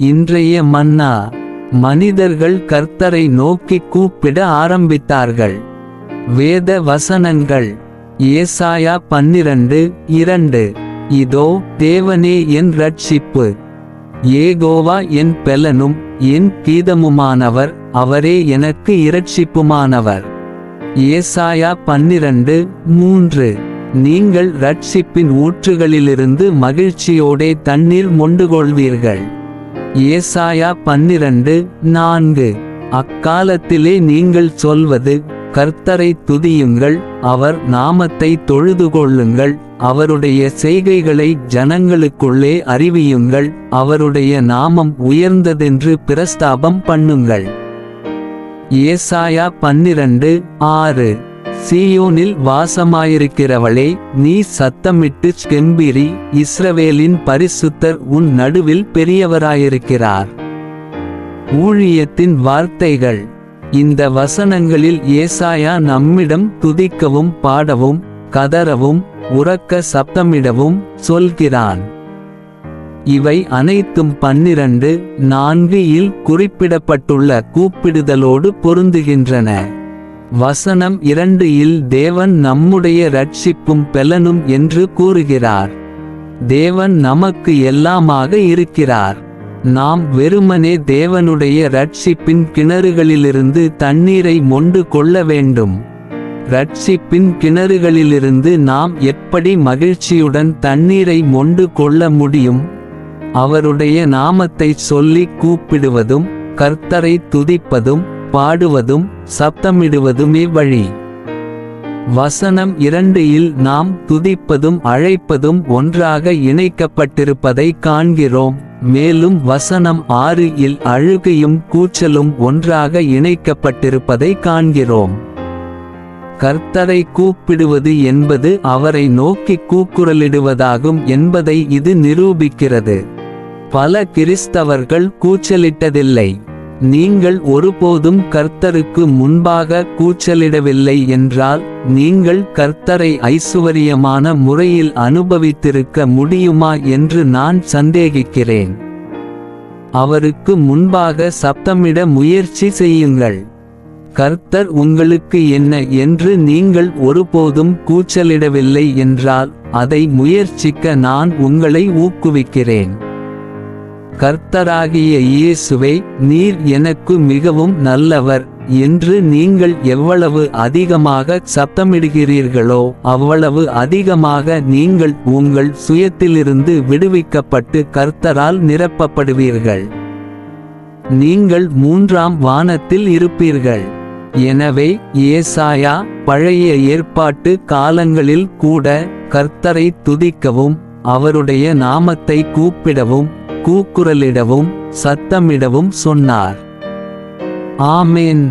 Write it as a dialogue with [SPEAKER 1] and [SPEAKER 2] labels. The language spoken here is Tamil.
[SPEAKER 1] இன்றைய மன்னா மனிதர்கள் கர்த்தரை நோக்கி கூப்பிட ஆரம்பித்தார்கள். வேத வசனங்கள் ஏசாயா பன்னிரண்டு இரண்டு. இதோ தேவனே என் ரட்சிப்பு ஏகோவா என் பெலனும் என் கீதமுமானவர் அவரே எனக்கு இரட்சிப்புமானவர். ஏசாயா பன்னிரண்டு மூன்று. நீங்கள் ரட்சிப்பின் ஊற்றுகளிலிருந்து மகிழ்ச்சியோடே தண்ணீர் மொண்டுகொள்வீர்கள். ஏசாயா பன்னிரண்டு நான்கு. அக்காலத்திலே நீங்கள் சொல்வது கர்த்தரை துதியுங்கள் அவர் நாமத்தை தொழுது கொள்ளுங்கள் அவருடைய செய்கைகளை ஜனங்களுக்குள்ளே அறிவியுங்கள் அவருடைய நாமம் உயர்ந்ததென்று பிரஸ்தாபம் பண்ணுங்கள். ஏசாயா பன்னிரண்டு ஆறு. சீயோனில் வாசமாயிருக்கிறவளே நீ சத்தமிட்டு கெம்பிரி இஸ்ரவேலின் பரிசுத்தர் உன் நடுவில் பெரியவராயிருக்கிறார். ஊழியத்தின் வார்த்தைகள். இந்த வசனங்களில் ஏசாயா நம்மிடம் துதிக்கவும் பாடவும் கதறவும் உறக்க சப்தமிடவும் சொல்கிறான். இவை அனைத்தும் பன்னிரண்டு நான்கு இல் குறிப்பிடப்பட்டுள்ள கூப்பிடுதலோடு பொருந்துகின்றன. வசனம் இரண்டு இல் தேவன் நம்முடைய ரட்சிப்பும் பெலனும் என்று கூறுகிறார். தேவன் நமக்கு எல்லாமாக இருக்கிறார். நாம் வெறுமனே தேவனுடைய ரட்சிப்பின் கிணறுகளிலிருந்து தண்ணீரை மொண்டு கொள்ள வேண்டும். ரட்சிப்பின் கிணறுகளிலிருந்து நாம் எப்படி மகிழ்ச்சியுடன் தண்ணீரை மொண்டு கொள்ள முடியும்? அவருடைய நாமத்தை சொல்லி கூப்பிடுவதும் கர்த்தரை துதிப்பதும் பாடுவதும் சப்தமிடுவதுமே வழி. வசனம் இரண்டு இல் நாம் துதிப்பதும் அழைப்பதும் ஒன்றாக இணைக்கப்பட்டிருப்பதை காண்கிறோம். மேலும் வசனம் ஆறு இல் அழுகையும் கூச்சலும் ஒன்றாக இணைக்கப்பட்டிருப்பதை காண்கிறோம். கர்த்தரை கூப்பிடுவது என்பது அவரை நோக்கி கூக்குரலிடுவதாகும் என்பதை இது நிரூபிக்கிறது. பல கிறிஸ்தவர்கள் கூச்சலிட்டதில்லை. நீங்கள் ஒருபோதும் கர்த்தருக்கு முன்பாக கூச்சலிடவில்லை என்றால் நீங்கள் கர்த்தரை ஐசுவரியமான முறையில் அனுபவித்திருக்க முடியுமா என்று நான் சந்தேகிக்கிறேன். அவருக்கு முன்பாக சப்தமிட முயற்சி செய்யுங்கள். கர்த்தர் உங்களுக்கு என்ன என்று நீங்கள் ஒருபோதும் கூச்சலிடவில்லை என்றால் அதை முயற்சிக்க நான் உங்களை ஊக்குவிக்கிறேன். கர்த்தராகிய இயேசுவை நீர் எனக்கு மிகவும் நல்லவர் என்று நீங்கள் எவ்வளவு அதிகமாக சத்தமிடுகிறீர்களோ அவ்வளவு அதிகமாக நீங்கள் உங்கள் சுயத்திலிருந்து விடுவிக்கப்பட்டு கர்த்தரால் நிரப்பப்படுவீர்கள். நீங்கள் மூன்றாம் வானத்தில் இருப்பீர்கள். எனவே ஏசாயா பழைய ஏற்பாட்டு காலங்களில் கூட கர்த்தரை துதிக்கவும் அவருடைய நாமத்தை கூப்பிடவும் கூக்குரலிடவும் சத்தமிடவும் சொன்னார். ஆமேன்.